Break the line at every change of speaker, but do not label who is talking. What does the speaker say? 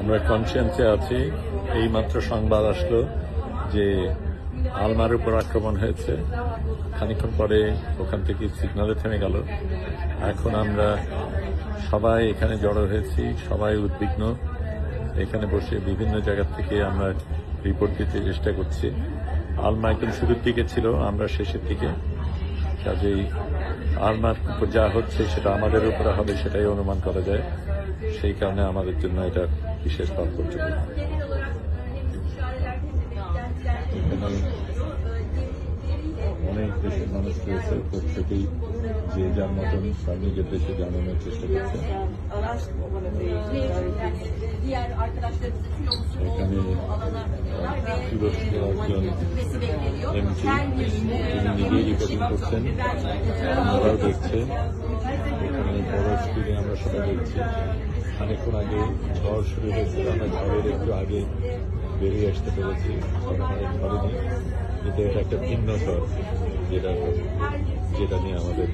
আমরা কনসিয়েন্সে আছি। এইমাত্র সংবাদ আসলো যে আলমার উপর আক্রমণ হয়েছে। খানিক্ষণ পরে ওখান থেকে সিগনালে থেমে গেল। এখন আমরা সবাই এখানে জড়ো হয়েছি, সবাই উদ্বিগ্ন। এখানে বসে বিভিন্ন জায়গা থেকে আমরা রিপোর্ট দিতে চেষ্টা করছি। আলমা একদম শুরুর দিকে ছিল, আমরা শেষের দিকে। কাজেই আলমার উপর যা হচ্ছে সেটা আমাদের উপরে হবে সেটাই অনুমান করা যায়। সেই কারণে আমাদের জন্য এটা iş esnaflığı çok. Ona yaklaşık bana süresi çok değil. Heyecanladım.
Diğer arkadaşlarımızın
filomuzun
olduğu alana gidiyorlar ve gitmesi bekleniyor. Her bir
Her bir Herkese খানিক্ষণ আগে ঝড় শুরু হয়েছে, আমরা ঝড়ের একটু আগে বেরিয়ে আসতে পেরেছি। অনেক কিন্তু এটা একটা ভিন্ন ঝড়, যেটা যেটা নিয়ে আমাদের